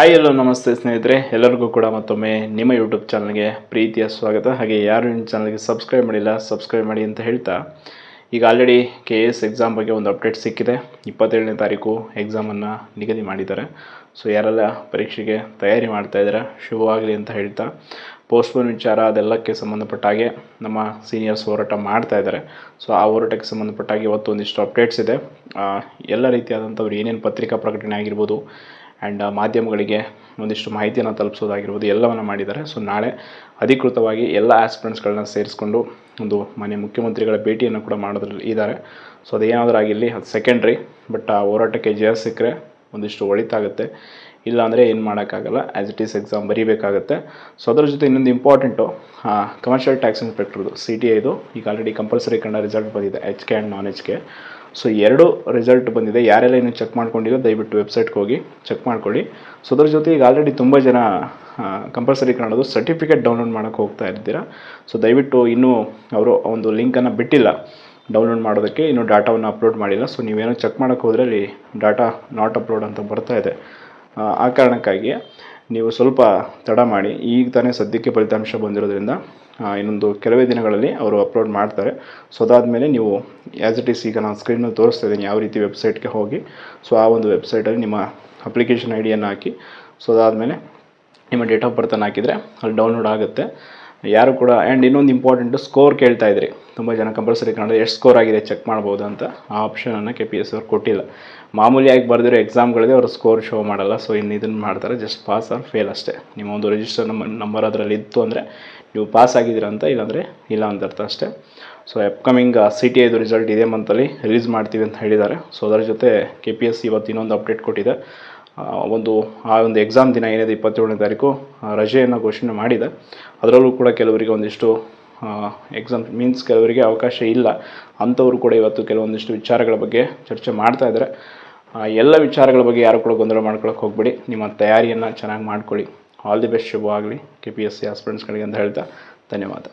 Hi ಎಲ್ಲೋ ನಮಸ್ತೆ ಸ್ನೇಹಿತರೆ, ಎಲ್ಲರಿಗೂ ಕೂಡ ಮತ್ತೊಮ್ಮೆ ನಿಮ್ಮ ಯೂಟ್ಯೂಬ್ ಚಾನಲ್ಗೆ ಪ್ರೀತಿಯ ಸ್ವಾಗತ. ಹಾಗೆ ಯಾರು ನಿಮ್ಮ ಚಾನಲ್ಗೆ ಸಬ್ಸ್ಕ್ರೈಬ್ ಮಾಡಿಲ್ಲ ಸಬ್ಸ್ಕ್ರೈಬ್ ಮಾಡಿ ಅಂತ ಹೇಳ್ತಾ, ಈಗ ಆಲ್ರೆಡಿ ಕೆ ಎಸ್ ಎಕ್ಸಾಮ್ ಬಗ್ಗೆ ಒಂದು ಅಪ್ಡೇಟ್ ಸಿಕ್ಕಿದೆ. ಇಪ್ಪತ್ತೇಳನೇ ತಾರೀಕು ಎಕ್ಸಾಮನ್ನು ನಿಗದಿ ಮಾಡಿದ್ದಾರೆ. ಸೊ ಯಾರೆಲ್ಲ ಪರೀಕ್ಷೆಗೆ ತಯಾರಿ ಮಾಡ್ತಾ ಇದ್ದಾರೆ ಶುಭವಾಗಲಿ ಅಂತ ಹೇಳ್ತಾ ಪೋಸ್ಟ್ಪೋನ್ ವಿಚಾರ ಅದೆಲ್ಲಕ್ಕೆ ಸಂಬಂಧಪಟ್ಟ ಹಾಗೆ ನಮ್ಮ ಸೀನಿಯರ್ಸ್ ಹೋರಾಟ ಮಾಡ್ತಾ ಇದ್ದಾರೆ. ಸೊ ಆ ಹೋರಾಟಕ್ಕೆ ಸಂಬಂಧಪಟ್ಟಾಗಿ ಇವತ್ತು ಒಂದಿಷ್ಟು ಅಪ್ಡೇಟ್ಸ್ ಇದೆ. ಎಲ್ಲ ರೀತಿಯಾದಂಥವ್ರು ಏನೇನು ಪತ್ರಿಕಾ ಪ್ರಕಟಣೆ ಆಗಿರ್ಬೋದು ಆ್ಯಂಡ್ ಮಾಧ್ಯಮಗಳಿಗೆ ಒಂದಿಷ್ಟು ಮಾಹಿತಿಯನ್ನು ತಲುಪಿಸೋದಾಗಿರ್ಬೋದು ಎಲ್ಲವನ್ನು ಮಾಡಿದ್ದಾರೆ. ಸೊ ನಾಳೆ ಅಧಿಕೃತವಾಗಿ ಎಲ್ಲ ಆಸ್ಪಿರೆಂಟ್ಸ್ಗಳನ್ನ ಸೇರಿಸ್ಕೊಂಡು ಒಂದು ಮನೆ ಮುಖ್ಯಮಂತ್ರಿಗಳ ಭೇಟಿಯನ್ನು ಕೂಡ ಮಾಡೋದ್ರಲ್ಲಿ ಇದ್ದಾರೆ. ಸೊ ಅದೇನಾದರೂ ಆಗಿರಲಿ, ಅದು ಸೆಕೆಂಡ್ರಿ ಬಟ್ ಆ, ಹೋರಾಟಕ್ಕೆ ಜಯ ಸಿಕ್ಕರೆ ಒಂದಿಷ್ಟು ಒಳಿತಾಗುತ್ತೆ. ಇಲ್ಲಾಂದರೆ ಏನು ಮಾಡೋಕ್ಕಾಗಲ್ಲ. ಆ್ಯಸ್ ಇಟ್ ಈಸ್ ಎಕ್ಸಾಮ್ ಬರೀಬೇಕಾಗುತ್ತೆ. ಸೊ ಅದ್ರ ಜೊತೆ ಇನ್ನೊಂದು ಇಂಪಾರ್ಟೆಂಟು ಕಮರ್ಷಿಯಲ್ ಟ್ಯಾಕ್ಸ್ ಇನ್ಸ್ಪೆಕ್ಟ್ರದು ಸಿ ಟಿ ಐದು ಈಗ ಆಲ್ರೆಡಿ ಕಂಪಲ್ಸರಿ ಕನ್ನಡ ರಿಸಲ್ಟ್ ಬಂದಿದೆ. H K and non H K so ಎರಡು ರಿಸಲ್ಟ್ ಬಂದಿದೆ. ಯಾರೆಲ್ಲ ಇನ್ನೂ ಚೆಕ್ ಮಾಡ್ಕೊಂಡಿರೋ ದಯವಿಟ್ಟು ವೆಬ್ಸೈಟ್ಗೆ ಹೋಗಿ ಚೆಕ್ ಮಾಡ್ಕೊಳ್ಳಿ. ಸೊ ಅದ್ರ ಜೊತೆ ಈಗ ಆಲ್ರೆಡಿ ತುಂಬ ಜನ ಕಂಪಲ್ಸರಿ ಕನ್ನಡದು ಸರ್ಟಿಫಿಕೇಟ್ ಡೌನ್ಲೋಡ್ ಮಾಡೋಕ್ಕೆ ಹೋಗ್ತಾ ಇರ್ತೀರಾ ಸೊ ದಯವಿಟ್ಟು ಇನ್ನೂ ಅವರು ಒಂದು ಲಿಂಕನ್ನು ಬಿಟ್ಟಿಲ್ಲ. ಡೌನ್ಲೋಡ್ ಮಾಡೋದಕ್ಕೆ ಇನ್ನೂ ಡಾಟಾವನ್ನು ಅಪ್ಲೋಡ್ ಮಾಡಿಲ್ಲ. ಸೊ ನೀವೇನೋ ಚೆಕ್ ಮಾಡೋಕ್ಕೆ ಹೋದರೆ ಅಲ್ಲಿ ಡಾಟಾ ನಾಟ್ ಅಪ್ಲೋಡ್ ಅಂತ ಬರ್ತಾ ಇದೆ. ಆ, ಕಾರಣಕ್ಕಾಗಿ ನೀವು ಸ್ವಲ್ಪ ತಡ ಮಾಡಿ. ಈಗ ತಾನೇ ಸದ್ಯಕ್ಕೆ ಫಲಿತಾಂಶ ಬಂದಿರೋದ್ರಿಂದ ಇನ್ನೊಂದು ಕೆಲವೇ ದಿನಗಳಲ್ಲಿ ಅವರು ಅಪ್ಲೋಡ್ ಮಾಡ್ತಾರೆ. ಸೊ ಅದಾದಮೇಲೆ ನೀವು ಆ್ಯಸ್ ಇಟ್ ಈಸ್ ಈಗ ನಾನು ಸ್ಕ್ರೀನ್ ಮೇಲೆ ತೋರಿಸ್ತಾ ಇದ್ದೀನಿ ಯಾವ ರೀತಿ ವೆಬ್ಸೈಟ್ಗೆ ಹೋಗಿ. ಸೊ ಆ ಒಂದು ವೆಬ್ಸೈಟಲ್ಲಿ ನಿಮ್ಮ ಅಪ್ಲಿಕೇಶನ್ ಐ ಡಿಯನ್ನು ಹಾಕಿ. ಸೊ ಅದಾದಮೇಲೆ ನಿಮ್ಮ ಡೇಟ್ ಆಫ್ ಬರ್ತನ್ನು ಹಾಕಿದರೆ ಅಲ್ಲಿ ಡೌನ್ಲೋಡ್ ಆಗುತ್ತೆ. ಯಾರು ಕೂಡ ಆ್ಯಂಡ್ ಇನ್ನೊಂದು ಇಂಪಾರ್ಟೆಂಟು ಸ್ಕೋರ್ ಕೇಳ್ತಾ ಇದ್ರಿ. ತುಂಬ ಜನ ಕಂಪಲ್ಸರಿ ಕನ್ನಡ ಎಷ್ಟು ಸ್ಕೋರ್ ಆಗಿದೆ ಚೆಕ್ ಮಾಡ್ಬೋದು ಅಂತ ಆ ಆಪ್ಷನನ್ನು ಕೆ ಪಿ ಎಸ್ ಅವ್ರು ಕೊಟ್ಟಿಲ್ಲ. ಮಾಮೂಲಿಯಾಗಿ ಬರೆದಿರೋ ಎಕ್ಸಾಮ್ಗಳಿಗೆ ಅವರು ಸ್ಕೋರ್ ಶೋ ಮಾಡಲ್ಲ ಸೊ ಇನ್ನು ಇದನ್ನು ಮಾಡ್ತಾರೆ ಜಸ್ಟ್ ಪಾಸ್ ಆರ್ ಫೇಲ್ ಅಷ್ಟೇ. ನಿಮ್ಮ ಒಂದು ರಿಜಿಸ್ಟರ್ ನಂಬರ್ ನಂಬರ್ ಅದರಲ್ಲಿ ಇತ್ತು ಅಂದರೆ ನೀವು ಪಾಸ್ ಆಗಿದ್ದೀರಂತ ಅಂತ, ಇಲ್ಲಾಂದರೆ ಇಲ್ಲ ಅಂತ ಅರ್ಥ ಅಷ್ಟೇ. ಸೊ ಅಪ್ಕಮಿಂಗ್ ಸಿ ಟಿ ಐದು ರಿಸಲ್ಟ್ ಇದೇ ಮಂತಲ್ಲಿ ರಿಲೀಸ್ ಮಾಡ್ತೀವಿ ಅಂತ ಹೇಳಿದ್ದಾರೆ. ಸೊ ಅದರ ಜೊತೆ ಕೆ ಪಿ ಎಸ್ ಇವತ್ತು ಇನ್ನೊಂದು ಅಪ್ಡೇಟ್ ಕೊಟ್ಟಿದೆ. ಒಂದು, ಆ ಒಂದು ಎಕ್ಸಾಮ್ ದಿನ ಏನಿದೆ ಇಪ್ಪತ್ತೇಳನೇ ತಾರೀಕು ರಜೆಯನ್ನು ಘೋಷಣೆ ಮಾಡಿದೆ. ಅದರಲ್ಲೂ ಕೂಡ ಕೆಲವರಿಗೆ ಒಂದಿಷ್ಟು ಎಕ್ಸಾಮ್ ಮೀನ್ಸ್ ಕೆಲವರಿಗೆ ಅವಕಾಶ ಇಲ್ಲ. ಅಂಥವರು ಕೂಡ ಇವತ್ತು ಕೆಲವೊಂದಿಷ್ಟು ವಿಚಾರಗಳ ಬಗ್ಗೆ ಚರ್ಚೆ ಮಾಡ್ತಾ ಇದ್ದಾರೆ. ಎಲ್ಲ ವಿಚಾರಗಳ ಬಗ್ಗೆ ಯಾರು ಕೂಡ ಗೊಂದಲ ಮಾಡ್ಕೊಳಕ್ಕೆ ಹೋಗ್ಬೇಡಿ. ನಿಮ್ಮ ತಯಾರಿಯನ್ನು ಚೆನ್ನಾಗಿ ಮಾಡ್ಕೊಳ್ಳಿ. ಆಲ್ ದಿ ಬೆಸ್ಟ್ ಶುಭವಾಗಲಿ. ಕೆ ಪಿ ಎಸ್ ಸಿ ಆಸ್ಪಿರೆಂಟ್ಸ್ಗಳಿಗೆ ಅಂತ ಹೇಳ್ತಾ ಧನ್ಯವಾದ.